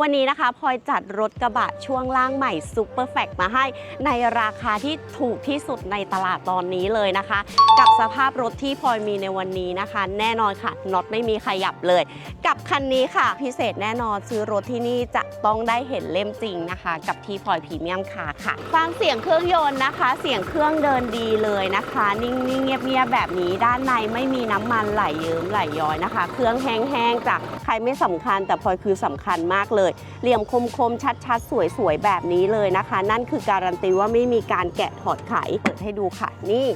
วันนี้นะคะพลอยจัดรถกระบะช่วงล่างใหม่ซูเปอร์แฟกมาให้ ในราคาที่ถูกที่สุดในตลาดตอนนี้เลยนะคะ กับสภาพรถที่พลอยมีในวันนี้นะคะ แน่นอนค่ะน็อตไม่มีขยับเลย กับคันนี้ค่ะ พิเศษแน่นอนซื้อรถที่นี่จะต้องได้เห็นเล่มจริงนะคะ กับที่พลอยพรีเมียมคาค่ะฟังเสียงเครื่องยนต์นะคะ เสียงเครื่องเดินดีเลยนะคะ นิ่งๆเงียบๆแบบนี้ด้านในไม่มีน้ำมันไหลเยิ้มไหลย้อยนะคะ เครื่องแห้งๆจากใครไม่สำคัญแต่พลอยคือสำคัญมากเลยเหลี่ยมคมๆ ชัดๆ สวยๆ แบบนี้เลยนะคะ นั่นคือการันตีว่าไม่มีการแกะถอดไขเปิดให้ดูค่ะนี่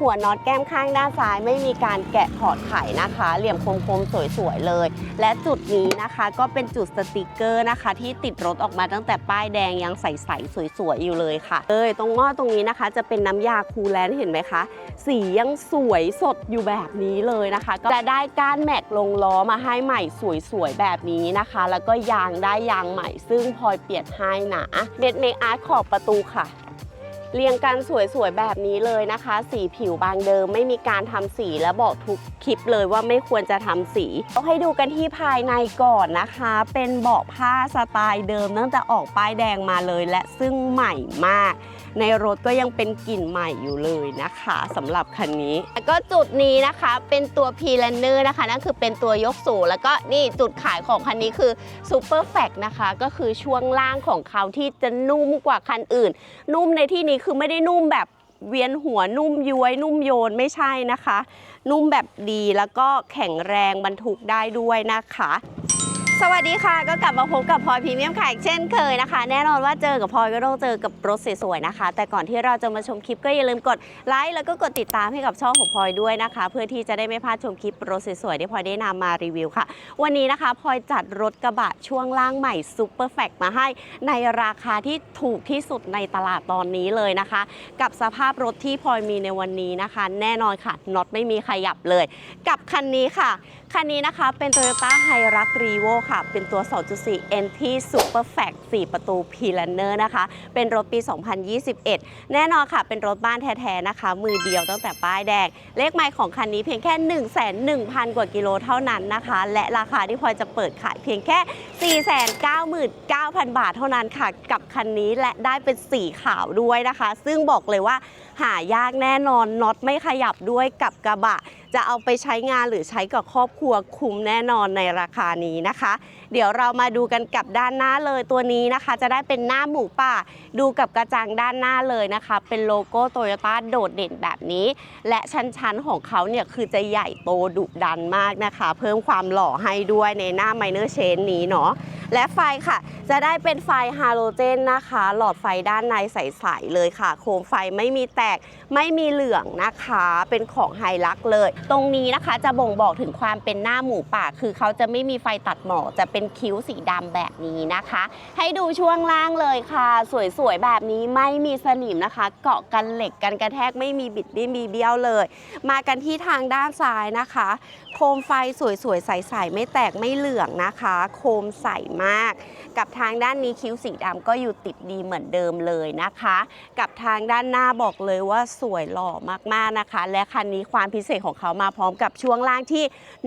หัวน็อตแก้มข้างด้านซ้ายไม่มีการแกะถอดไขนะคะ เหลี่ยมคมๆสวยๆเลย และจุดนี้นะคะก็เป็นจุดสติกเกอร์นะคะ ที่ติดรถออกมาตั้งแต่ป้ายแดงยังใสๆสวยๆอยู่เลยค่ะเอยตรงง้อตรงนี้นะคะ จะเป็นน้ำยาคูลแลนเห็นไหมคะ สียังสวยสดอยู่แบบนี้เลยนะคะ ก็จะได้ก้านแม็กลงล้อมาให้ใหม่สวยๆแบบนี้นะคะ แล้วก็ยางได้ยางใหม่ ซึ่งพลอยเปลี่ยนให้นะเม็ดเมคอาร์ตขอบประตูค่ะ เรียงกันสวยๆแบบนี้เลยนะคะ สีผิวบางเดิมไม่มีการทำสีและบอกทุกคลิปเลยว่าไม่ควรจะทำสีเอาให้ดูกันที่ภายในก่อนนะคะ เป็นเบาะผ้าสไตล์เดิมตั้งแต่ออกป้ายแดงมาเลย และซึ่งใหม่มาก ในรถก็ยังเป็นกลิ่นใหม่อยู่เลยนะคะสำหรับคันนี้ แล้วก็จุดนี้นะคะเป็นตัว p l a n n e r นะคะ นั่นคือเป็นตัวยกสูงแล้วก็นี่จุดขายของคันนี้คือ Super f a c นะคะ ก็คือช่วงล่างของเขาที่จะนุ่มกว่าคันอื่น นุ่มในที่นี้คือไม่ได้นุ่มแบบเวียนหัวนุ่มย้วยนุ่มโยนไม่ใช่นะคะ นุ่มแบบดีแล้วก็แข็งแรงบรรทุกได้ด้วยนะคะ สวัสดีค่ะก็กลับมาพบกับพลอยพรีเมียมค่ะอีกเช่นเคยนะคะ แน่นอนว่าเจอกับพลอยก็ต้องเจอกับรถสวยๆนะคะ แต่ก่อนที่เราจะมาชมคลิปก็อย่าลืมกดไลค์แล้วก็กดติดตามให้กับช่องของพลอยด้วยนะคะ เพื่อที่จะได้ไม่พลาดชมคลิปรถสวยๆที่พลอยได้นำมารีวิวค่ะ วันนี้นะคะพลอยจัดรถกระบะช่วงล่างใหม่ซูเปอร์แฟกมาให้ ในราคาที่ถูกที่สุดในตลาดตอนนี้เลยนะคะ กับสภาพรถที่พลอยมีในวันนี้นะคะ แน่นอนค่ะน็อตไม่มีขยับเลย กับคันนี้ค่ะ คันนี้นะคะเป็น Toyota h i r u x r e v o ค่ะ เป็นตัว 2.4 NT Super f a c 4ประตู p l a n n e r นะคะ เป็นรถปี 2021 แน่นอนค่ะ เป็นรถบ้านแท้ๆนะคะ มือเดียวตั้งแต่ป้ายแดง เลขไมล์ของคันนี้เพียงแค่ 1,100,000 กว่ากิโลเท่านั้นนะคะ และราคาที่พลอยจะเปิดขายเพียงแค่ 499,000 บาทเท่านั้นค่ะ กับคันนี้และได้เป็นสีขาวด้วยนะคะ ซึ่งบอกเลยว่า หายากแน่นอนน็อตไม่ขยับด้วยกับกระบะ จะเอาไปใช้งานหรือใช้กับครอบครัวคุ้มแน่นอนในราคานี้นะคะ เดี๋ยวเรามาดูกันกับด้านหน้าเลยตัวนี้นะคะ จะได้เป็นหน้าหมูป่า ดูกับกระจังด้านหน้าเลยนะคะ เป็นโลโก้โตโยต้าโดดเด่นแบบนี้ และชั้นๆของเขาเนี่ยคือจะใหญ่โตดุดันมากนะคะ เพิ่มความหล่อให้ด้วยในหน้าไมเนอร์เชนนี้เนาะ และไฟค่ะ จะได้เป็นไฟฮาโลเจนนะคะ หลอดไฟด้านในใสๆเลยค่ะ โคมไฟไม่มีแตกไม่มีเหลืองนะคะ เป็นของไฮลักเลย ตรงนี้นะคะจะบ่งบอกถึงความเป็นหน้าหมูป่า คือเขาจะไม่มีไฟตัดหมอกจะเป็นคิ้วสีดำแบบนี้นะคะ ให้ดูช่วงล่างเลยค่ะ สวยๆแบบนี้ไม่มีสนิมนะคะ เกาะกันเหล็กกันกระแทกไม่มีบิดไม่มีเบี้ยวเลย มากันที่ทางด้านซ้ายนะคะ โคมไฟสวยๆใสๆไม่แตกไม่เหลืองนะคะ โคมใสมากกับทางด้านนี้คิ้วสีดำก็อยู่ติดดีเหมือนเดิมเลยนะคะ กับทางด้านหน้าบอกเลยว่าสวยหล่อมากๆนะคะ และคันนี้ความพิเศษของเขามาพร้อมกับช่วงล่างที่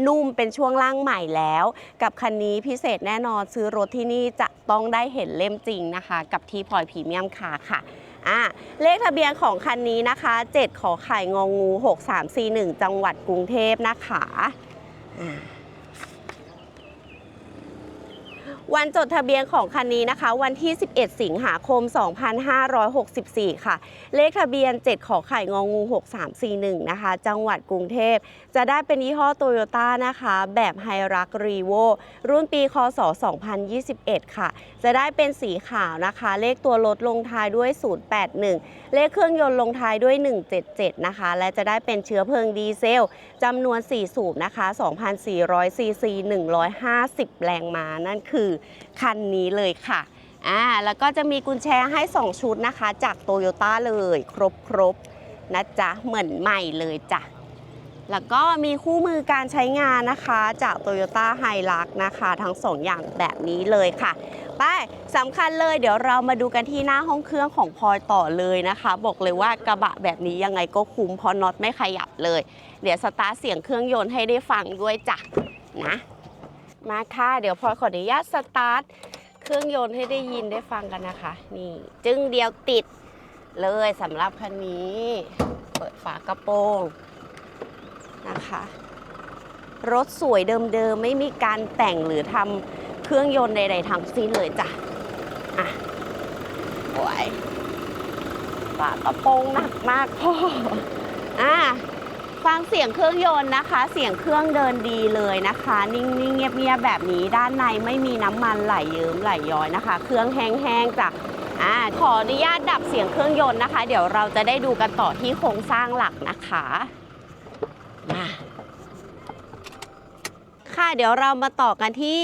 นุ่มเป็นช่วงล่างใหม่แล้ว กับคันนี้พิเศษแน่นอนซื้อรถที่นี่จะต้องได้เห็นเล่มจริงนะคะ กับที่พลอยพรีเมียมคาร์ค่ะอะเลขทะเบียนของคันนี้นะคะ 7 ขอไข่งองู 6341 จังหวัดกรุงเทพนะคะอ่า วันจดทะเบียนของคันนี้นะคะ วันที่ 11 สิงหาคม 2564 ค่ะ เลขทะเบียน 7 ขอไข่งองู 6341 นะคะ จังหวัดกรุงเทพ จะได้เป็นยี่ห้อโตโยต้านะคะ แบบไฮรักรีโวรุ่นปีคศ 2021 ค่ะ จะได้เป็นสีขาวนะคะ เลขตัวรถลงท้ายด้วย 081 เลขเครื่องยนต์ลงท้ายด้วย 177 นะคะ และจะได้เป็นเชื้อเพลิงดีเซลจำนวน 4 สูบนะคะ 2,400ซีซี150 แรงม้านั่นคือคันนี้เลยค่ะอ่าแล้วก็จะมีกุญแจให้ 2 ชุดนะคะ จากโตโยต้าเลยครบครบๆนะจ๊ะเหมือนใหม่เลยจ้ะแล้วก็มีคู่มือการใช้งานนะคะ จาก Toyota h i l u x นะคะ ทั้ง 2 อย่างแบบนี้เลยค่ะ ไปสำคัญเลยเดี๋ยวเรามาดูกันที่หน้าห้องเครื่องของพลอยต่อเลยนะคะ บอกเลยว่ากระบะแบบนี้ยังไงก็คุ้มเพราะน็อตไม่ขยับเลย เดี๋ยวสตาร์เสียงเครื่องยนต์ให้ได้ฟังด้วยจ้ะนะ มาค่ะเดี๋ยวพลอยขออนุญาตสตาร์ทเครื่องยนต์ให้ได้ยินได้ฟังกันนะคะ นี่ จึงเดียวติดเลยสำหรับคันนี้ เปิดฝากระโปรงนะคะ รถสวยเดิมๆ ไม่มีการแต่งหรือทำเครื่องยนต์ใดๆทั้งสิ้นเลยจ้ะ อะโอ้ยฝากระโปรงหนักมากพ่ออะ ฟังเสียงเครื่องยนต์นะคะ เสียงเครื่องเดินดีเลยนะคะ นิ่งๆเงียบๆแบบนี้ด้านในไม่มีน้ำมันไหลเยิ้มไหลย้อยนะคะ เครื่องแห้งๆจ้ะอ่าขออนุญาตดับเสียงเครื่องยนต์นะคะ เดี๋ยวเราจะได้ดูกันต่อที่โครงสร้างหลักนะคะมาค่ะเดี๋ยวเรามาต่อกันที่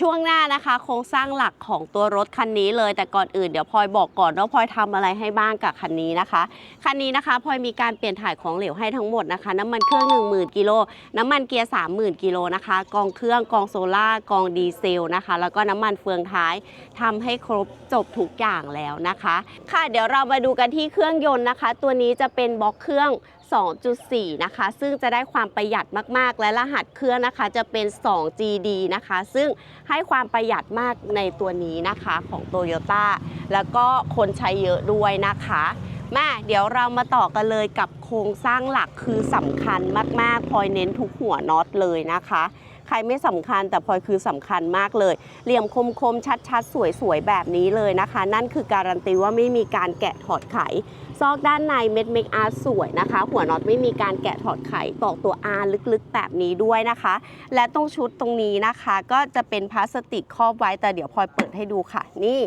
ช่วงหน้านะคะโครงสร้างหลักของตัวรถคันนี้เลยแต่ก่อนอื่นเดี๋ยวพลอยบอกก่อนว่าพลอยทำอะไรให้บ้างกับคันนี้นะคะคันนี้นะคะพลอยมีการเปลี่ยนถ่ายของเหลวให้ทั้งหมดนะคะ น้ำมันเครื่อง 10,000กิโลน้ำมันเกียร์30,000กิโลนะคะกองเครื่องกองโซล่ากองดีเซลนะคะ แล้วก็น้ำมันเฟืองท้ายทำให้ครบจบทุกอย่างแล้วนะคะ ค่ะเดี๋ยวเรามาดูกันที่เครื่องยนต์นะคะ ตัวนี้จะเป็นบล็อกเครื่อง 2.4 นะคะ ซึ่งจะได้ความประหยัดมากๆ และรหัสเครื่องนะคะจะเป็น 2GD นะคะ ซึ่งให้ความประหยัดมากในตัวนี้นะคะของ Toyota แล้วก็คนใช้เยอะด้วยนะคะมาเดี๋ยวเรามาต่อกันเลยกับโครงสร้างหลักคือสำคัญมากๆพอยเน้นทุกหัวน็อตเลยนะคะ รไม่สำคัญ แต่พลอยคือสำคัญมากเลย เหลี่ยมคมๆ ชัดๆ สวยๆ แบบนี้เลยนะคะ นั่นคือการันตีว่าไม่มีการแกะถอดไข ซอกด้านในเม็ดเมกอาร์สวยนะคะ หัวน็อตไม่มีการแกะถอดไขตอกตัวอาลึกๆ แบบนี้ด้วยนะคะ และตรงชุดตรงนี้นะคะ ก็จะเป็นพลาสติกครอบไว้แต่เดี๋ยวพลอยเปิดให้ดูค่ะนี่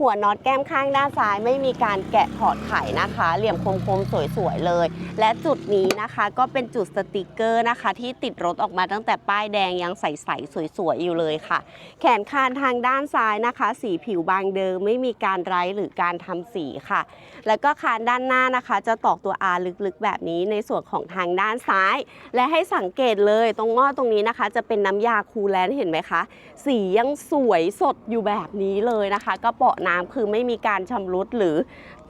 หัวน็อตแก้มข้างด้านซ้ายไม่มีการแกะถอดไขนะคะ เหลี่ยมคมๆ สวยๆ เลย และจุดนี้นะคะก็เป็นจุดสติกเกอร์นะคะ ที่ติดรถออกมาตั้งแต่ป้ายแดงยังใสๆ สวยๆ อยู่เลยค่ะ แขนคานทางด้านซ้ายนะคะ สีผิวบางเดิมไม่มีการไร้หรือการทำสีค่ะ แล้วก็คานด้านหน้านะคะ จะตอกตัว R ลึกๆ แบบนี้ในส่วนของทางด้านซ้าย และให้สังเกตเลยตรงหม้อตรงนี้นะคะ จะเป็นน้ำยาคูลแลนด์เห็นไหมคะ สียังสวยสดอยู่แบบนี้เลยนะคะกระเป๋าน้ำคือไม่มีการชำรุดหรือ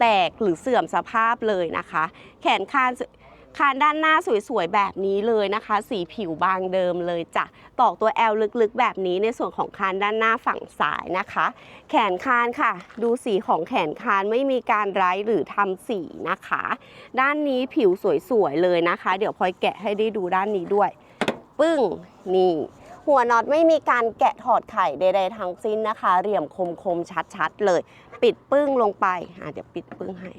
แตกหรือเสื่อมสภาพเลยนะคะ แขนคานคานด้านหน้าสวยๆ แบบนี้เลยนะคะ สีผิวบางเดิมเลยจ้ะตอกตัว L ลึกๆ แบบนี้ในส่วนของคานด้านหน้าฝั่งซ้ายนะคะ แขนคานค่ะ ดูสีของแขนคานไม่มีการไร้หรือทำสีนะคะ ด้านนี้ผิวสวยๆ เลยนะคะ เดี๋ยวพลอยแกะให้ได้ดูด้านนี้ด้วย ปึ้งนี่ หัวน็อตไม่มีการแกะถอดไข่ใดๆทั้งสิ้นนะคะ เหลี่ยมคมๆชัดๆเลย ปิดปึ้งลงไปอะเดี๋ยวปิดปึ้งให้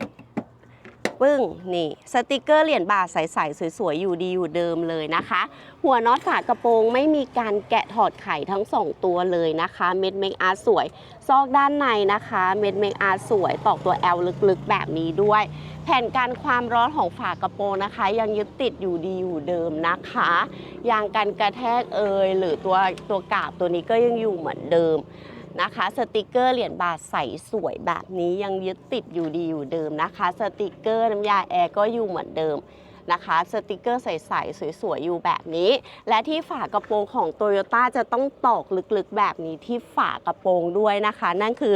ปึ้งนี่สติกเกอร์เหรียญบาทใสๆสวยๆอยู่ดีอยู่เดิมเลยนะคะ หัวน็อตฝากระโปรงไม่มีการแกะถอดไข่ทั้ง 2 ตัวเลยนะคะ เม็ดเมคอาร์สวย ซอกด้านในนะคะ เม็ดเมกอาร์สวยตอกตัว L ลึกๆแบบนี้ด้วย แผ่นกันความร้อนของฝากระโปรงนะคะ ยังยึดติดอยู่ดีอยู่เดิมนะคะยางกันกระแทกเอยหรือตัวตัวกาบตัวนี้ก็ยังอยู่เหมือนเดิมนะคะสติกเกอร์เหรียญบาทใสสวยแบบนี้ยังยึดติดอยู่ดีอยู่เดิมนะคะ สติกเกอร์น้ำยาแอร์ก็อยู่เหมือนเดิม นะคะสติกเกอร์ใสๆสวยๆอยู่แบบนี้ และที่ฝากระโปรงของ t o y ยต้จะต้องตอกลึกๆแบบนี้ที่ฝากระโปรงด้วยนะคะ นั่นคือ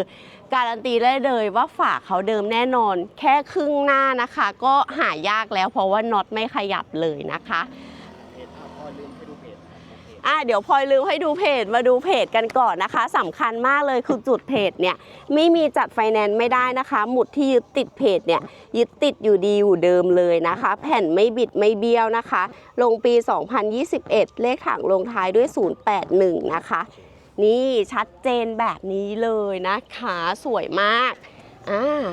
การันตีได้เลยว่าฝาเขาเดิมแน่นอน แค่ครึ่งหน้านะคะ ก็หายากแล้วเพราะว่าน็อตไม่ขยับเลยนะคะ อะเดี๋ยวพลอยลืมให้ดูเพจมาดูเพจกันก่อนนะคะสำคัญมากเลยคือจุดเพจเนี่ยไม่มีจัดไฟแนนซ์ไม่ได้นะคะ หมุดที่ยึดติดเพจเนี่ยยึดติดอยู่ดีอยู่เดิมเลยนะคะ แผ่นไม่บิดไม่เบี้ยวนะคะ ลงปี 2021 เลขถังลงท้ายด้วย 081 นะคะ นี่ชัดเจนแบบนี้เลยนะคะสวยมากอ่า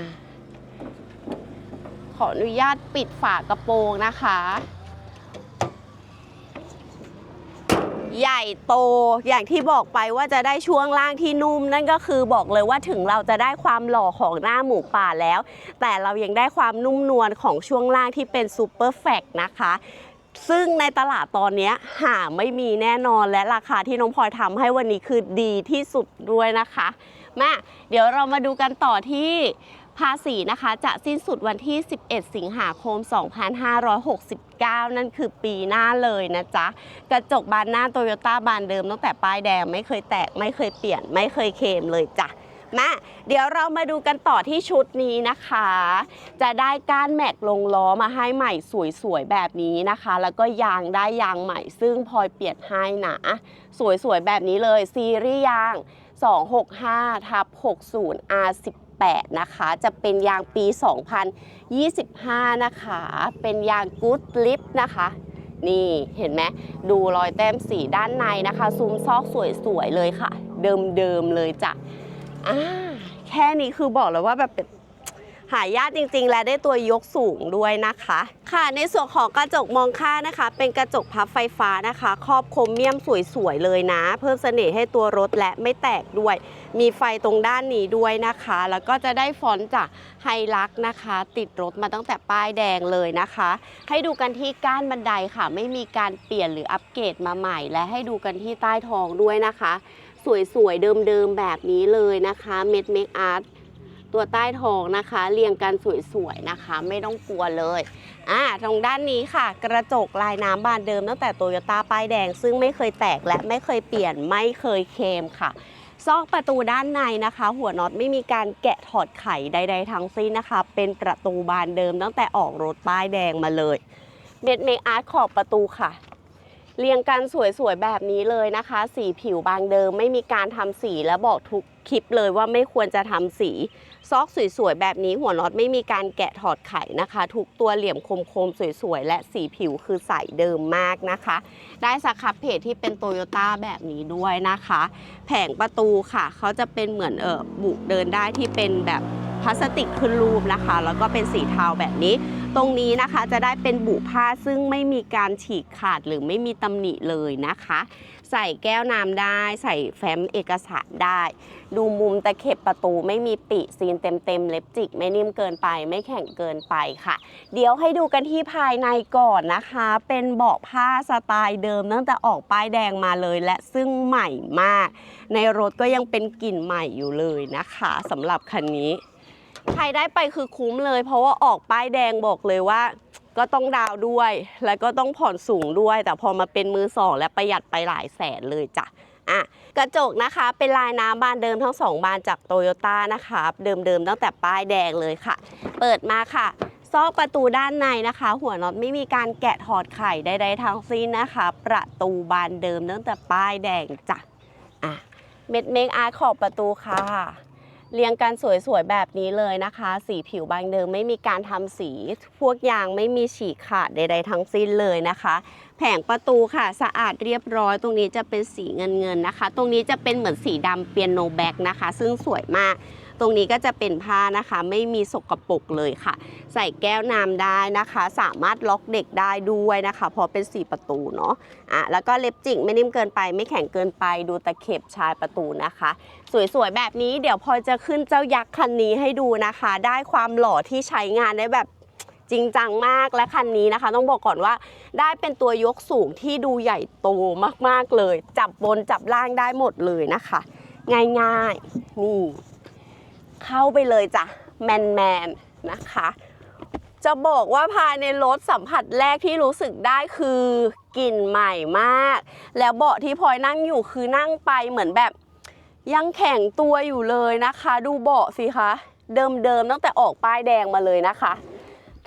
ขออนุญาตปิดฝากระโปรงนะคะ ใหญ่โตอย่างที่บอกไปว่าจะได้ช่วงล่างที่นุ่ม นั่นก็คือบอกเลยว่าถึงเราจะได้ความหล่อของหน้าหมูป่าแล้ว แต่เรายังได้ความนุ่มนวลของช่วงล่างที่เป็นซูเปอร์แฟกนะคะซึ่งในตลาดตอนนี้หาไม่มีแน่นอนและราคาที่น้องพลอยทำให้วันนี้คือดีที่สุดด้วยนะคะมาเดี๋ยวเรามาดูกันต่อที่ ภาษีนะคะจะสิ้นสุดวันที่ 11 สิงหาคม 2569 นั่นคือปีหน้าเลยนะจ๊ะ กระจกบานหน้าโตโยต้าบานเดิมตั้งแต่ป้ายแดงไม่เคยแตก ไม่เคยเปลี่ยน ไม่เคยเคมเลยจ้ะมาเดี๋ยวเรามาดูกันต่อที่ชุดนี้นะคะ จะได้ก้านแม็กลงล้อมาให้ใหม่สวยๆแบบนี้นะคะ แล้วก็ยางได้ยางใหม่ ซึ่งพลอยเปลี่ยนให้นะสวยๆแบบนี้เลยซีรีส์ยาง 265ทับ60 R18 นะคะ จะเป็นยางปี 2025 นะคะ เป็นยาง Good Lip นะคะนี่เห็นไหมดูรอยแต้มสีด้านในนะคะ ซูมซอกสวยๆเลยค่ะ เดิมๆเลยจ้ะอ่าแค่นี้คือบอกเลยว่าแบบ หายากจริง ๆ และได้ตัวยกสูงด้วยนะคะ ค่ะในส่วนของกระจกมองข้านะคะ เป็นกระจกพับไฟฟ้านะคะ ครอบโครเมียมสวยๆเลยนะ เพิ่มเสน่ห์ให้ตัวรถและไม่แตกด้วย มีไฟตรงด้านนี้ด้วยนะคะ แล้วก็จะได้ฟอนต์จากไฮลักนะคะ ติดรถมาตั้งแต่ป้ายแดงเลยนะคะ ให้ดูกันที่ก้านบันไดค่ะ ไม่มีการเปลี่ยนหรืออัปเกรดมาใหม่ และให้ดูกันที่ใต้ท้องด้วยนะคะสวยๆ เดิมๆ แบบนี้เลยนะคะ เม็ดเมคอาร์ต ตัวใต้ท้องนะคะ เรียงกันสวยๆนะคะ ไม่ต้องกลัวเลยอ่าตรงด้านนี้ค่ะ กระจกลายน้ำบานเดิมตั้งแต่โตโยต้าป้ายแดง ซึ่งไม่เคยแตกและไม่เคยเปลี่ยนไม่เคยเคมค่ะซอกประตูด้านในนะคะ หัวน็อตไม่มีการแกะถอดไขใด ๆ ทั้งสิ้นนะคะ เป็นประตูบานเดิมตั้งแต่ออกรถป้ายแดงมาเลยเม็ดเมคอาร์ตขอบประตูค่ะ เรียงกันสวยๆแบบนี้เลยนะคะ สีผิวบางเดิมไม่มีการทำสีและบอกทุกคลิปเลยว่าไม่ควรจะทำสี ซอกสวยๆ แบบนี้หัวน็อตไม่มีการแกะถอดไขนะคะ ทุกตัวเหลี่ยมคมๆ สวยๆ และสีผิวคือใสเดิมมากนะคะ ได้สครับเพจที่เป็นโตโยต้าแบบนี้ด้วยนะคะ แผงประตูค่ะ เขาจะเป็นเหมือนเออบุเดินได้ที่เป็นแบบพลาสติกขึ้นรูปนะคะ แล้วก็เป็นสีเทาแบบนี้ ตรงนี้นะคะจะได้เป็นบุผ้าซึ่งไม่มีการฉีกขาดหรือไม่มีตำหนิเลยนะคะ ใส่แก้วน้ำได้ ใส่แฟ้มเอกสารได้ ดูมุมตะเข็บประตูไม่มีปิซีนเต็มๆเล็บจิก ไม่นิ่มเกินไป ไม่แข็งเกินไปค่ะ เดี๋ยวให้ดูกันที่ภายในก่อนนะคะ เป็นเบาะผ้าสไตล์เดิมตั้งแต่ออกป้ายแดงมาเลย และซึ่งใหม่มาก ในรถก็ยังเป็นกลิ่นใหม่อยู่เลยนะคะสำหรับคันนี้ ใครได้ไปคือคุ้มเลย เพราะว่าออกป้ายแดงบอกเลยว่า ก็ต้องดาวด้วย แล้วก็ต้องผ่อนสูงด้วย แต่พอมาเป็นมือสอง และประหยัดไปหลายแสนเลยจ้ะอะกระจกนะคะเป็นลายน้ำบานเดิมทั้งสองบานจากโตโยต้านะคะเดิมๆตั้งแต่ป้ายแดงเลยค่ะ เปิดมาค่ะซอกประตูด้านในนะคะ หัวน็อตไม่มีการแกะถอดไข่ใดๆทั้งสิ้นนะคะ ประตูบานเดิมตั้งแต่ป้ายแดงจ้ะอะเม็ดเมคอาร์ขอบประตูค่ะ เรียงกันสวยๆแบบนี้เลยนะคะ สีผิวบางเดิมไม่มีการทำสีพวกยางไม่มีฉีกขาดใดๆทั้งสิ้นเลยนะคะ แผงประตูค่ะสะอาดเรียบร้อย ตรงนี้จะเป็นสีเงินๆนะคะ ตรงนี้จะเป็นเหมือนสีดำเปียโนแบ็กนะคะ ซึ่งสวยมาก ตรงนี้ก็จะเป็นผ้านะคะ ไม่มีสกปรกเลยค่ะ ใส่แก้วน้ำได้นะคะ สามารถล็อกเด็กได้ด้วยนะคะเพราะเป็นสีประตูเนาะอะแล้วก็เล็บจิกไม่นิ่มเกินไป ไม่แข็งเกินไปดูตะเข็บชายประตูนะคะ สวยๆแบบนี้เดี๋ยวพลอจะขึ้นเจ้ายักษ์คันนี้ให้ดูนะคะ ได้ความหล่อที่ใช้งานได้แบบจริงจังมากและคันนี้นะคะ ต้องบอกก่อนว่าได้เป็นตัวยกสูงที่ดูใหญ่โตมากๆเลย จับบนจับล่างได้หมดเลยนะคะ ง่ายๆนี่ เข้าไปเลยจ้ะแมนๆนนะคะ จะบอกว่าภายในรถสัมผัสแรกที่รู้สึกได้คือกลิ่นใหม่มาก แล้วเบาะที่พลอยนั่งอยู่คือนั่งไปเหมือนแบบ ยังแข็งตัวอยู่เลยนะคะ ดูเบาะสิคะเดิมๆตั้งแต่ออกป้ายแดงมาเลยนะคะ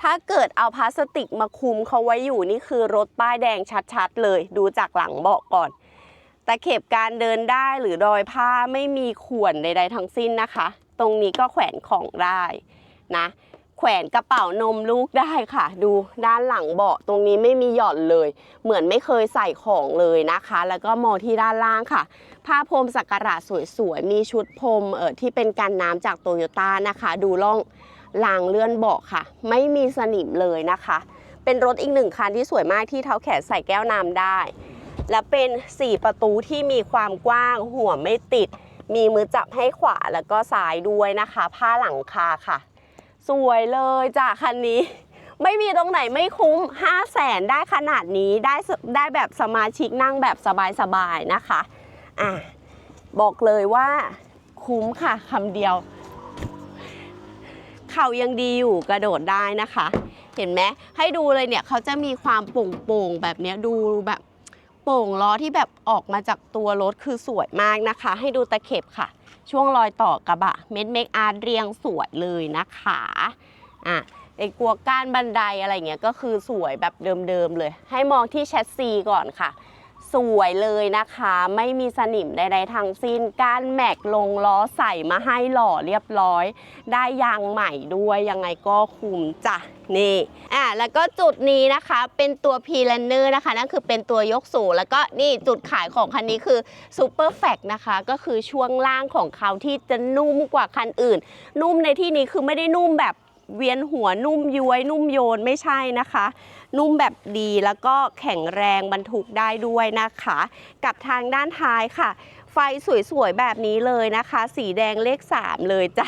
ถ้าเกิดเอาพลาสติกมาคุมเขาไว้อยู่นี่คือรถป้ายแดงชัดๆเลย ดูจากหลังเบาะก่อนแต่เข็บการเดินได้หรือรอยผ้าไม่มีข่วนใดๆทั้งสิ้นนะคะ ตรงนี้ก็แขวนของได้นะ แขวนกระเป๋านมลูกได้ค่ะ ดูด้านหลังเบาะตรงนี้ไม่มีหย่อนเลย เหมือนไม่เคยใส่ของเลยนะคะ แล้วก็มองที่ด้านล่างค่ะ ผ้าพรมสักการะสวยๆ มีชุดพรมเออที่เป็นกันน้ำจากโตโยต้านะคะ ดูล่องรางเลื่อนเบาะค่ะ ไม่มีสนิมเลยนะคะ เป็นรถอีกหนึ่งคันที่สวยมากที่เท้าแขนใส่แก้วน้ำได้ และเป็น 4 ประตูที่มีความกว้างหัวไม่ติด มีมือจับให้ขวาแล้วก็ซ้ายด้วยนะคะ ผ้าหลังคาค่ะ สวยเลยจ้ะคันนี้ ไม่มีตรงไหนไม่คุ้ม 5 0 0แสนได้ขนาดนี้ได้ได้แบบสมาชิกนั่งแบบสบายๆนะคะอะบอกเลยว่าคุ้มค่ะคำเดียว เข่ายังดีอยู่กระโดดได้นะคะ เห็นไหมให้ดูเลยเนี่ยเขาจะมีความโป่งๆแบบนี้ดูแบบ โป่งล้อที่แบบออกมาจากตัวรถคือสวยมากนะคะ ให้ดูตะเข็บค่ะ ช่วงรอยต่อกระบะเม็ดเมคอาร์เรียงสวยเลยนะคะอะไอ้กลัวก้านบันไดอะไรเงี้ยก็คือสวยแบบเดิมๆเลย ให้มองที่แชสซีก่อนค่ะ สวยเลยนะคะ ไม่มีสนิมใดๆทั้งสิ้นก้านแม็กลงล้อใส่มาให้หล่อเรียบร้อย ได้ยางใหม่ด้วยยังไงก็คุ้มจ้ะนี่อะแล้วก็จุดนี้นะคะเป็นตัวพีแลนเนอร์นะคะ นั่นคือเป็นตัวยกสูง แล้วก็นี่จุดขายของคันนี้คือซูเปอร์แฟกนะคะ ก็คือช่วงล่างของเขาที่จะนุ่มกว่าคันอื่น นุ่มในที่นี้คือไม่ได้นุ่มแบบเวียนหัวนุ่มย้วยนุ่มโยนไม่ใช่นะคะ นุ่มแบบดีแล้วก็แข็งแรงบรรทุกได้ด้วยนะคะ กับทางด้านท้ายค่ะ ไฟสวยๆแบบนี้เลยนะคะ สีแดงเลข 3 เลยจ้ะ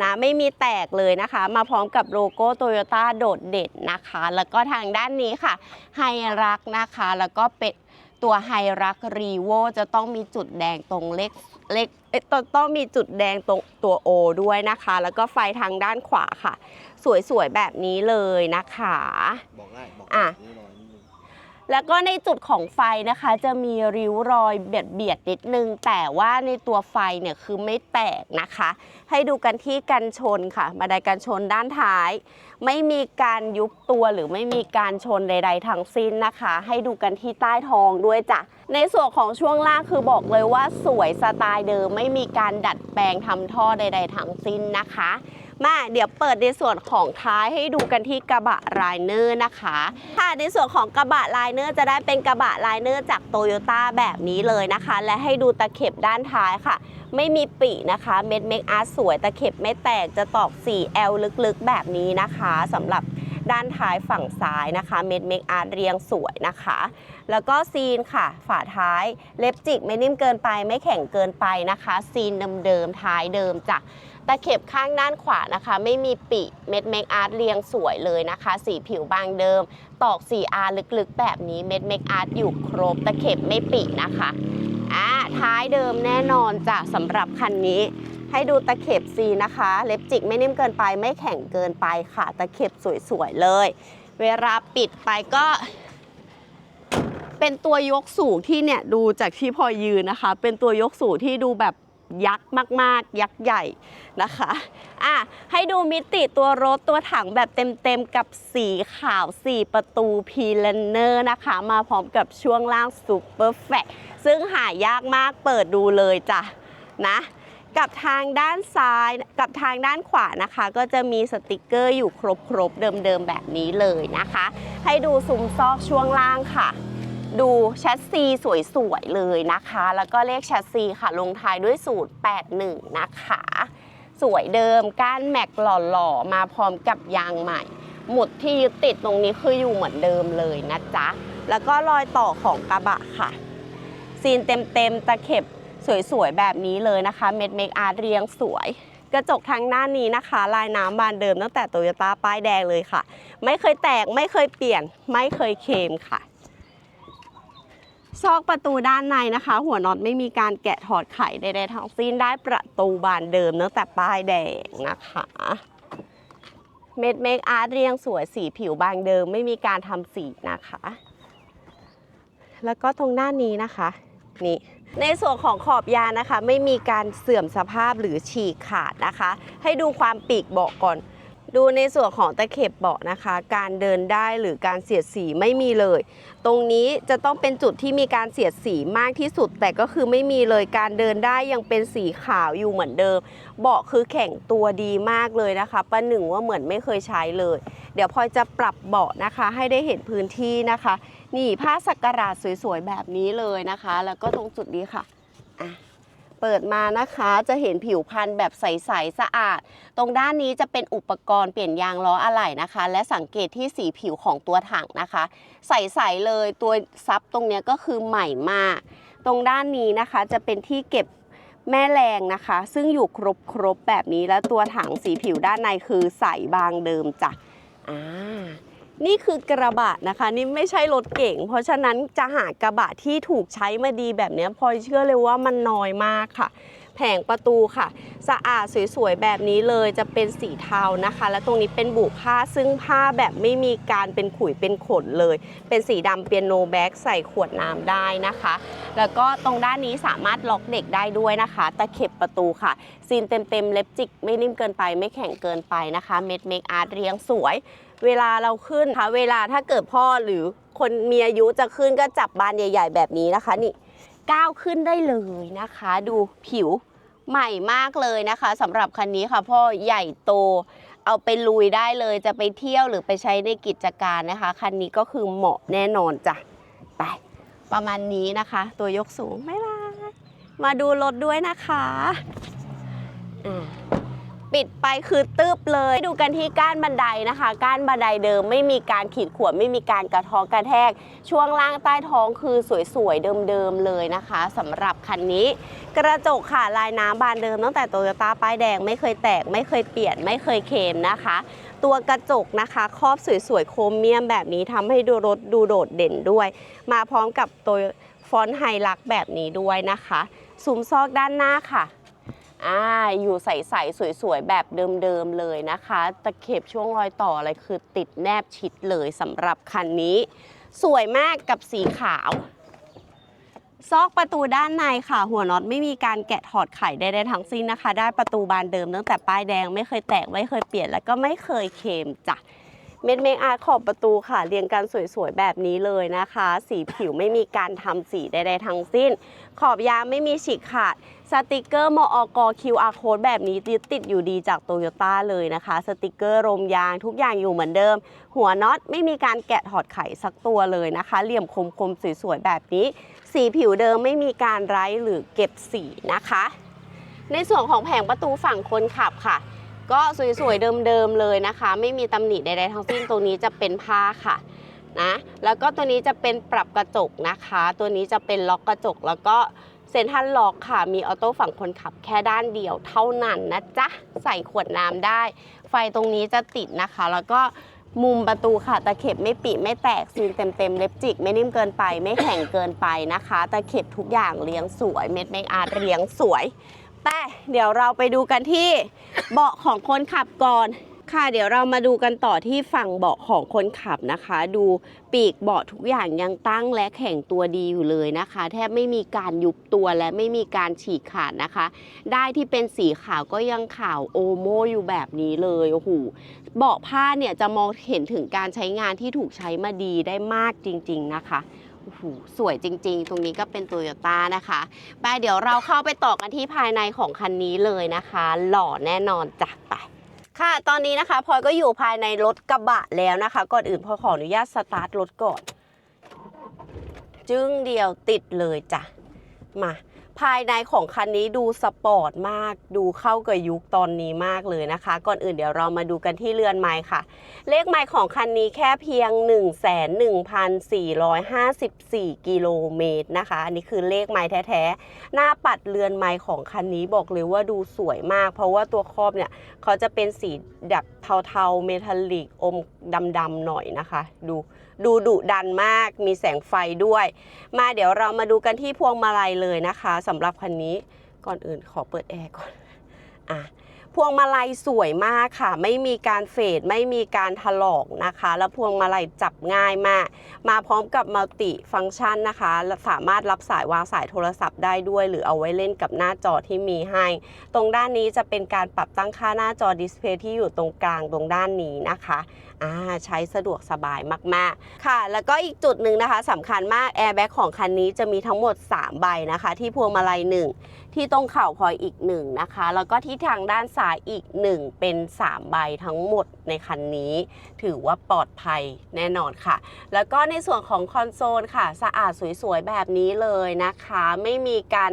นะไม่มีแตกเลยนะคะ มาพร้อมกับโลโก้โตโยต้าโดดเด่นนะคะ แล้วก็ทางด้านนี้ค่ะไฮรักนะคะ แล้วก็เป็นตัวไฮรักรีโวจะต้องมีจุดแดงตรงเลขเลขเอ๊ะต้องมีจุดแดงตรงตัว O ด้วยนะคะ แล้วก็ไฟทางด้านขวาค่ะ สวยๆ แบบนี้เลยนะคะ บอกง่ายบอกอะ นี่หน่อยนิดนึงแล้วก็ในจุดของไฟนะคะ จะมีริ้วรอยเบียดเบียดๆนิดนึง แต่ว่าในตัวไฟเนี่ยคือไม่แตกนะคะ ให้ดูกันที่กันชนค่ะบันไดกันชนด้านท้าย ไม่มีการยุบตัวหรือไม่มีการชนใด ๆทั้งสิ้นนะคะ ให้ดูกันที่ใต้ท้องด้วยจ้ะในส่วนของช่วงล่างคือบอกเลยว่าสวยสไตล์เดิม ไม่มีการดัดแปลงทำท่อใด ๆทั้งสิ้นนะคะ มาเดี๋ยวเปิดในส่วนของท้ายให้ดูกันที่กระบะไลเนอร์นะคะค่ะในส่วนของกระบะไลเนอร์จะได้เป็นกระบะไลเนอร์จากโตโยต้าแบบนี้เลยนะคะ และให้ดูตะเข็บด้านท้ายค่ะ ไม่มีปีนะคะ เม็ดเมคอาร์สวยตะเข็บไม่แตกจะตอก 4L ลึกๆแบบนี้นะคะสำหรับด้านท้ายฝั่งซ้ายนะคะ เม็ดเมคอาร์เรียงสวยนะคะ แล้วก็ซีนค่ะ ฝาท้ายเล็บจิกไม่นิ่มเกินไปไม่แข็งเกินไปนะคะ ซีนเดิมๆท้ายเดิมจ้ะ ตะเข็บข้างด้านขวานะคะ ไม่มีปิเม็ดเมคอาร์ตเรียงสวยเลยนะคะ สีผิวบางเดิม ตอก 4R ลึกๆ แบบนี้เม็ดเมคอาร์ตอยู่ครบ ตะเข็บไม่ปินะคะอ่าท้ายเดิมแน่นอนจ้ะสำหรับคันนี้ ให้ดูตะเข็บซีนะคะ เล็บจิกไม่นิ่มเกินไปไม่แข็งเกินไปค่ะ ตะเข็บสวยๆเลย เวลาปิดไปก็เป็นตัวยกสูงที่เนี่ยดูจากที่พอยยืนนะคะ เป็นตัวยกสูงที่ดูแบบ ยักษ์มาก ๆ ยักษ์ใหญ่นะคะอะให้ดูมิติตัวรถตัวถังแบบเต็ม ๆ กับสีขาว 4 ประตูพีเลนเนอร์นะคะ มาพร้อมกับช่วงล่างซูเปอร์แฟกซึ่งหายากมากเปิดดูเลยจ้ะนะกับทางด้านซ้ายกับทางด้านขวานะคะ ก็จะมีสติกเกอร์อยู่ครบๆ เดิมๆ แบบนี้เลยนะคะ ให้ดูซุ้มซอกช่วงล่างค่ะ ดูแชสซีสวยๆเลยนะคะ แล้วก็เลขแชสซีค่ะลงท้ายด้วยสูตร 81 นะคะ สวยเดิมก้านแม็กหล่อๆ มาพร้อมกับยางใหม่ หมุดที่ยึดติดตรงนี้คืออยู่เหมือนเดิมเลยนะจ๊ะ แล้วก็รอยต่อของกระบะค่ะ ซีนเต็มๆตะเข็บสวยๆ แบบนี้เลยนะคะ เม็ดเมคอาร์เรียงสวยกระจกทางหน้านี้นะคะ ลายน้ำบานเดิมตั้งแต่โตโยต้าป้ายแดงเลยค่ะ ไม่เคยแตกไม่เคยเปลี่ยนไม่เคยเคมค่ะ ซอกประตูด้านในนะคะ หัวน็อตไม่มีการแกะถอดไขใดๆทั้งสิ้นได้ประตูบานเดิมตั้งแต่ป้ายแดงนะคะเม็ดเมคอาร์ตเรียงสวยสีผิวบางเดิมไม่มีการทำสีนะคะ แล้วก็ตรงด้านนี้นะคะนี่ในส่วนของขอบยานะคะ ไม่มีการเสื่อมสภาพหรือฉีกขาดนะคะ ให้ดูความปีกเบาะก่อน ดูในส่วนของตะเข็บเบาะนะคะ การเดินได้หรือการเสียดสีไม่มีเลย ตรงนี้จะต้องเป็นจุดที่มีการเสียดสีมากที่สุด แต่ก็คือไม่มีเลยการเดินได้ยังเป็นสีขาวอยู่เหมือนเดิม เบาะคือแข็งตัวดีมากเลยนะคะประหนึ่งว่าเหมือนไม่เคยใช้เลย เดี๋ยวพลอยจะปรับเบาะนะคะ ให้ได้เห็นพื้นที่นะคะ นี่ผ้าสักการะสวยๆแบบนี้เลยนะคะ แล้วก็ตรงจุดนี้ค่ะอะ เปิดมานะคะ จะเห็นผิวพันธุ์แบบใสๆสะอาด ตรงด้านนี้จะเป็นอุปกรณ์เปลี่ยนยางล้ออะไหล่นะคะ และสังเกตที่สีผิวของตัวถังนะคะ ใสๆเลยตัวซับตรงนี้ก็คือใหม่มาก ตรงด้านนี้นะคะจะเป็นที่เก็บแม่แรงนะคะ ซึ่งอยู่ครบๆแบบนี้แล้วตัวถังสีผิวด้านในคือใสบางเดิมจ้ะอ่า นี่คือกระบะนะคะนี่ไม่ใช่รถเก่ง เพราะฉะนั้นจะหากระบะที่ถูกใช้มาดีแบบนี้พลอยเชื่อเลยว่ามันน้อยมากค่ะ แผงประตูค่ะ สะอาดสวยๆแบบนี้เลยจะเป็นสีเทานะคะ และตรงนี้เป็นบุผ้าซึ่งผ้าแบบไม่มีการเป็นขุยเป็นขนเลย เป็นสีดำเปียโนแบ็กใส่ขวดน้ำได้นะคะ แล้วก็ตรงด้านนี้สามารถล็อกเด็กได้ด้วยนะคะตะเข็บประตูค่ะซีนเต็มๆเล็บจิกไม่นิ่มเกินไปไม่แข็งเกินไปนะคะ เม็ดเมคอาร์ตเรียงสวย เวลาเราขึ้นค่ะเวลาถ้าเกิดพ่อหรือคนมีอายุจะขึ้นก็จับบานใหญ่ ๆ แบบนี้นะคะนี่ก้าวขึ้นได้เลยนะคะ ดูผิวใหม่มากเลยนะคะสำหรับคันนี้ค่ะพ่อใหญ่โต เอาไปลุยได้เลยจะไปเที่ยวหรือไปใช้ในกิจการนะคะคันนี้ก็คือเหมาะแน่นอนจ้ะไปประมาณนี้นะคะ ตัวยกสูงไม่บายมาดูรถด้วยนะคะอ่า ปิดไปคือตึบเลยดูกันที่ก้านบันไดนะคะ ก้านบันไดเดิมไม่มีการขีดข่วนไม่มีการกระท้อกระแทก ช่วงล่างใต้ท้องคือสวยๆ เดิมๆเลยนะคะสำหรับคันนี้ กระจกค่ะลายน้ำบานเดิมตั้งแต่โตโยต้าป้ายแดงไม่เคยแตกไม่เคยเปลี่ยนไม่เคยเคมนะคะ ตัวกระจกนะคะครอบสวยๆโครเมียมแบบนี้ทำให้ดูรถดูโดดเด่นด้วย มาพร้อมกับตัวฟอนต์ไฮลักแบบนี้ด้วยนะคะซุ้มซอกด้านหน้าค่ะ อ่าอยู่ใสๆสวยๆ แบบเดิมๆเลยนะคะ ตะเข็บช่วงรอยต่ออะไรคือติดแนบชิดเลยสำหรับคันนี้ สวยมากกับสีขาว ซอกประตูด้านในค่ะ หัวน็อตไม่มีการแกะถอดไขใดๆทั้งสิ้นนะคะ ได้ประตูบานเดิมตั้งแต่ป้ายแดงไม่เคยแตกไม่เคยเปลี่ยนแล้วก็ไม่เคยเคลมจ้ะ เม็ดเมคอาร์ตขอบประตูค่ะ เรียงกันสวยๆ แบบนี้เลยนะคะ สีผิวไม่มีการทำสีใดๆทั้งสิ้น ขอบยางไม่มีฉีกขาด สติกเกอร์มอกอ QR code แบบนี้ยึดติดอยู่ดีจากโตโยต้าเลยนะคะ สติกเกอร์รมยางทุกอย่างอยู่เหมือนเดิม หัวน็อตไม่มีการแกะถอดไขสักตัวเลยนะคะ เหลี่ยมคมๆ สวยๆ แบบนี้ สีผิวเดิมไม่มีการไร้หรือเก็บสีนะคะ ในส่วนของแผงประตูฝั่งคนขับค่ะ ก็สวยๆเดิมๆเลยนะคะ ไม่มีตำหนิใดๆทั้งสิ้นตรงนี้จะเป็นผ้าค่ะนะแล้วก็ตัวนี้จะเป็นปรับกระจกนะคะ ตัวนี้จะเป็นล็อกกระจก แล้วก็เซ็นทรัลล็อกค่ะ มีออโต้ฝั่งคนขับแค่ด้านเดียวเท่านั้นนะจ๊ะ ใส่ขวดน้ำได้ ไฟตรงนี้จะติดนะคะ แล้วก็มุมประตูค่ะ ตะเข็บไม่ปิไม่แตกซีนเต็มๆ เล็บจิก ไม่นิ่มเกินไป ไม่แข็งเกินไปนะคะ ตะเข็บทุกอย่างเลี้ยงสวย เม็ดเมคอาร์เลี้ยงสวย แต่เดี๋ยวเราไปดูกันที่เบาะของคนขับก่อนค่ะเดี๋ยวเรามาดูกันต่อที่ฝั่งเบาะของคนขับนะคะ ดูปีกเบาะทุกอย่างยังตั้งและแข็งตัวดีอยู่เลยนะคะ แทบไม่มีการยุบตัวและไม่มีการฉีกขาดนะคะ ได้ที่เป็นสีขาวก็ยังขาวโอโมอยู่แบบนี้เลยโอ้โหเบาะผ้าเนี่ยจะมองเห็นถึงการใช้งานที่ถูกใช้มาดีได้มากจริง ๆนะคะ โอ้โหสวยจริง ๆ ตรงนี้ก็เป็นโตโยต้านะคะไปเดี๋ยวเราเข้าไปต่อกันที่ภายในของคันนี้เลยนะคะ หล่อแน่นอนจ้ะไปค่ะ ตอนนี้นะคะพลอยก็อยู่ภายในรถกระบะแล้วนะคะ ก่อนอื่นพอขออนุญาตสตาร์ทรถก่อน จึ้งเดียวติดเลยจ้ะ มา ภายในของคันนี้ดูสปอร์ตมาก ดูเข้ากับยุคตอนนี้มากเลยนะคะ ก่อนอื่นเดี๋ยวเรามาดูกันที่เรือนไม้ค่ะ เลขไม้ของคันนี้แค่เพียง 11454 กิโลเมตรนะคะ อันนี้คือเลขไม้แท้ๆ หน้าปัดเรือนไม้ของคันนี้บอกเลยว่าดูสวยมาก เพราะว่าตัวครอบเนี่ยเขาจะเป็นสีแบบเทาๆ เมทัลลิกอมดำๆหน่อยนะคะ ดู ดูดุดันมาก มีแสงไฟด้วย มาเดี๋ยวเรามาดูกันที่พวงมาลัยเลยนะคะสำหรับคันนี้ก่อนอื่นขอเปิดแอร์ก่อนอะ พวงมาลัยสวยมากค่ะ ไม่มีการเฟดไม่มีการถลอกนะคะ แล้วพวงมาลัยจับง่ายมาก มาพร้อมกับมัลติฟังก์ชันนะคะสามารถรับสายวางสายโทรศัพท์ได้ด้วย หรือเอาไว้เล่นกับหน้าจอที่มีให้ ตรงด้านนี้จะเป็นการปรับตั้งค่าหน้าจอดิสเพย์ที่อยู่ตรงกลางตรงด้านนี้นะคะใช้สะดวกสบายมาก ๆ ค่ะ แล้วก็อีกจุดหนึ่งนะคะสำคัญมากแอร์แบ็กของคันนี้จะมีทั้งหมด 3 ใบนะคะ ที่พวงมาลัย1 ที่ตรงเข่าพลอยอีก1นะคะ แล้วก็ที่ทางด้านซ้ายอีก1เป็น 3 ใบทั้งหมดในคันนี้ ถือว่าปลอดภัยแน่นอนค่ะ แล้วก็ในส่วนของคอนโซลค่ะ สะอาดสวยๆ แบบนี้เลยนะคะ ไม่มีการ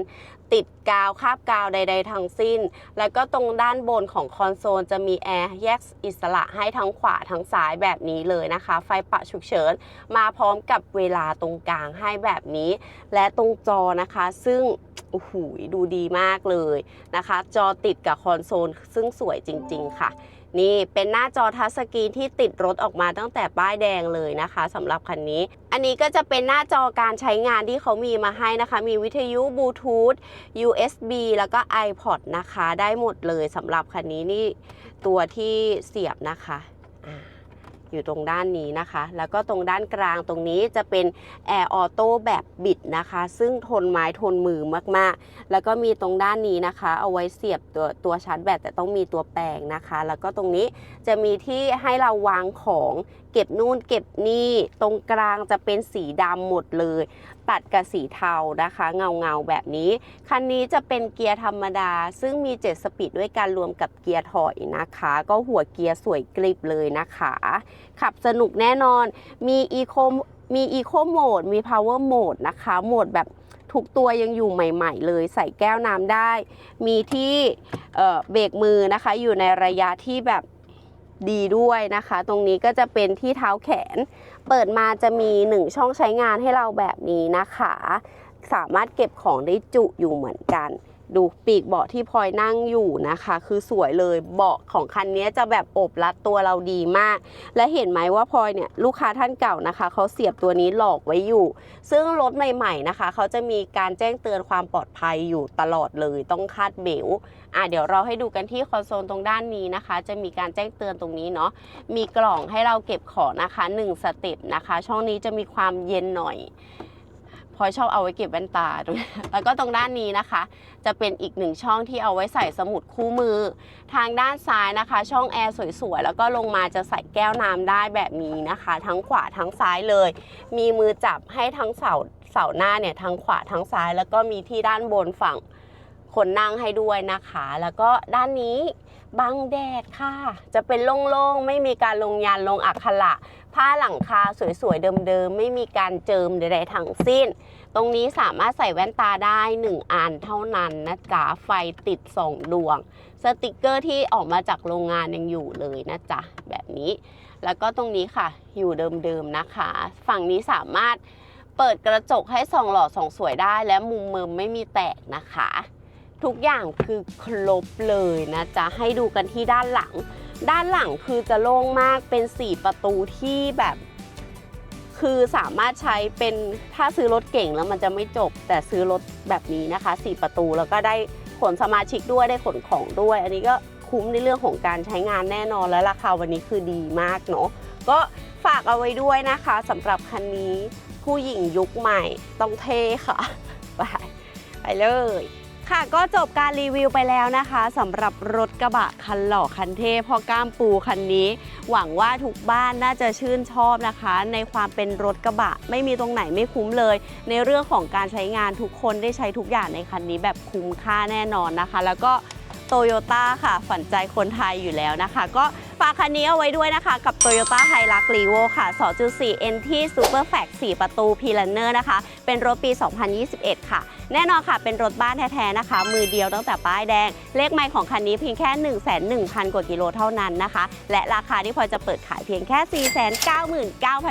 ติดกาวคาบกาวใด ๆ ทั้งสิ้น แล้วก็ตรงด้านบนของคอนโซลจะมีแอร์แยกอิสระให้ทั้งขวาทั้งซ้ายแบบนี้เลยนะคะ ไฟปะฉุกเฉินมาพร้อมกับเวลาตรงกลางให้แบบนี้ และตรงจอนะคะ ซึ่ง โอ้โหดูดีมากเลยนะคะ จอติดกับคอนโซลซึ่งสวยจริง ๆ ค่ะนี่เป็นหน้าจอทัชสกรีนที่ติดรถออกมาตั้งแต่ป้ายแดงเลยนะคะสำหรับคันนี้ อันนี้ก็จะเป็นหน้าจอการใช้งานที่เขามีมาให้นะคะ มีวิทยุบลูทูธ USB แล้วก็ iPod นะคะ ได้หมดเลยสำหรับคันนี้นี่ตัวที่เสียบนะคะ อยู่ตรงด้านนี้นะคะ แล้วก็ตรงด้านกลางตรงนี้จะเป็นแอร์ออโต้แบบบิดนะคะ ซึ่งทนไม้ทนมือมากๆ แล้วก็มีตรงด้านนี้นะคะ เอาไว้เสียบตัวตัวชาร์จแบตแต่ต้องมีตัวแปลงนะคะ แล้วก็ตรงนี้จะมีที่ให้เราวางของเก็บนู่นเก็บนี่ตรงกลางจะเป็นสีดำหมดเลย ตัดกับสีเทานะคะ เงาเงาแบบนี้ คันนี้จะเป็นเกียร์ธรรมดา ซึ่งมี 7 สปีดด้วยการรวมกับเกียร์ถอยนะคะ ก็หัวเกียร์สวยกริบเลยนะคะ ขับสนุกแน่นอน มีอีโคมีอีโคโหมด มี power mode นะคะ โหมดแบบทุกตัวยังอยู่ใหม่ ๆ เลยใส่แก้วน้ำได้ มีที่เเบรกมือนะคะ อยู่ในระยะที่แบบ ดีด้วยนะคะ ตรงนี้ก็จะเป็นที่เท้าแขน เปิดมาจะมี 1 ช่องใช้งานให้เราแบบนี้นะคะ สามารถเก็บของได้จุอยู่เหมือนกัน ดูปีกเบาะที่พลอยนั่งอยู่นะคะ คือสวยเลยเบาะของคันนี้จะแบบอบรัดตัวเราดีมาก และเห็นไหมว่าพลอยเนี่ยลูกค้าท่านเก่านะคะเขาเสียบตัวนี้หลอกไว้อยู่ ซึ่งรถใหม่ๆนะคะเขาจะมีการแจ้งเตือนความปลอดภัยอยู่ตลอดเลยต้องคาดเบลต์อะเดี๋ยวเราให้ดูกันที่คอนโซลตรงด้านนี้นะคะ จะมีการแจ้งเตือนตรงนี้เนาะมีกล่องให้เราเก็บของนะคะ1สเต็ปนะคะ ช่องนี้จะมีความเย็นหน่อย พอยชอบเอาไว้เก็บแว่นตาด้วยแล้วก็ตรงด้านนี้นะคะ จะเป็นอีกหนึ่งช่องที่เอาไว้ใส่สมุดคู่มือ ทางด้านซ้ายนะคะ ช่องแอร์สวยๆ แล้วก็ลงมาจะใส่แก้วน้ำได้แบบนี้นะคะ ทั้งขวาทั้งซ้ายเลย มีมือจับให้ทั้งเสาเสาหน้าเนี่ยทั้งขวาทั้งซ้าย แล้วก็มีที่ด้านบนฝั่งคนนั่งให้ด้วยนะคะ แล้วก็ด้านนี้บังแดดค่ะ จะเป็นโล่งๆ ไม่มีการลงยันลงอักขระ ผ้าหลังคาสวยๆเดิมๆ ไม่มีการเจิมใดๆทั้งสิ้น ตรงนี้สามารถใส่แว่นตาได้ 1อันเท่านั้นนะจ๊ะ ไฟติด 2 ดวง สติกเกอร์ที่ออกมาจากโรงงานยังอยู่เลยนะจ๊ะ แบบนี้ แล้วก็ตรงนี้ค่ะ อยู่เดิมๆนะคะ ฝั่งนี้สามารถเปิดกระจกให้ส่องหล่อส่องสวยได้ และมุมเมิมไม่มีแตกนะคะ ทุกอย่างคือครบเลยนะจ๊ะ ให้ดูกันที่ด้านหลัง ด้านหลังคือจะโล่งมากเป็น 4 ประตูที่แบบ คือสามารถใช้เป็นถ้าซื้อรถเก่งแล้วมันจะไม่จบ แต่ซื้อรถแบบนี้นะคะ 4 ประตูแล้วก็ได้ขนสมาชิกด้วยได้ขนของด้วย อันนี้ก็คุ้มในเรื่องของการใช้งานแน่นอนและราคาวันนี้คือดีมากเนาะก็ฝากเอาไว้ด้วยนะคะสำหรับคันนี้ผู้หญิงยุคใหม่ต้องเท่ค่ะ ไปไปเลย ค่ะก็จบการรีวิวไปแล้วนะคะสำหรับรถกระบะคันหล่อคันเทพพ่อก้ามปูคันนี้ หวังว่าทุกบ้านน่าจะชื่นชอบนะคะ ในความเป็นรถกระบะ ไม่มีตรงไหนไม่คุ้มเลย ในเรื่องของการใช้งานทุกคนได้ใช้ทุกอย่างในคันนี้แบบคุ้มค่าแน่นอนนะคะ แล้วก็โตโยต้าค่ะ ฝันใจคนไทยอยู่แล้วนะคะ ก็ฝากคันนี้เอาไว้ด้วยนะคะ กับ Toyota h i l u x r e v o ค่ะ 2.4 NT Superfact 4 ประตู p l a n n e r นะคะ เป็นรถปี 2021 ค่ะ แน่นอนค่ะเป็นรถบ้านแท้ๆนะคะ มือเดียวตั้งแต่ป้ายแดง เลขไมล์ของคันนี้เพียงแค่ 1 1 0 0 0 กว่ากิโลเท่านั้นนะคะ และราคาที่พลอยจะเปิดขายเพียงแค่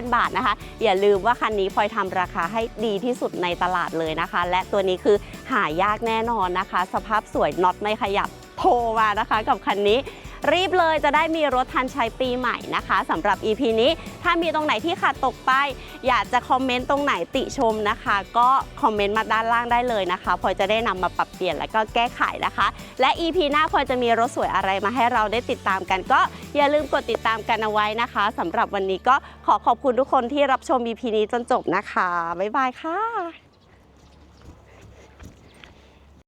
499,000 บาทนะคะ อย่าลืมว่าคันนี้พลอยทำราคาให้ดีที่สุดในตลาดเลยนะคะ และตัวนี้คือหายากแน่นอนนะคะ สภาพสวยน็อตไม่ขยับโทรมานะคะ กับคันนี้ รีบเลยจะได้มีรถทันใช้ปีใหม่นะคะสำหรับ EP นี้ ถ้ามีตรงไหนที่ขาดตกไป อยากจะคอมเมนต์ตรงไหนติชมนะคะ ก็คอมเมนต์มาด้านล่างได้เลยนะคะพลอยจะได้นำมาปรับเปลี่ยนแล้วก็แก้ไขนะคะ และ EP หน้าพลอยจะมีรถสวยอะไรมาให้เราได้ติดตามกัน ก็อย่าลืมกดติดตามกันเอาไว้นะคะสำหรับวันนี้ก็ขอขอบคุณทุกคนที่รับชม EP นี้จนจบนะคะบ๊ายบายค่ะ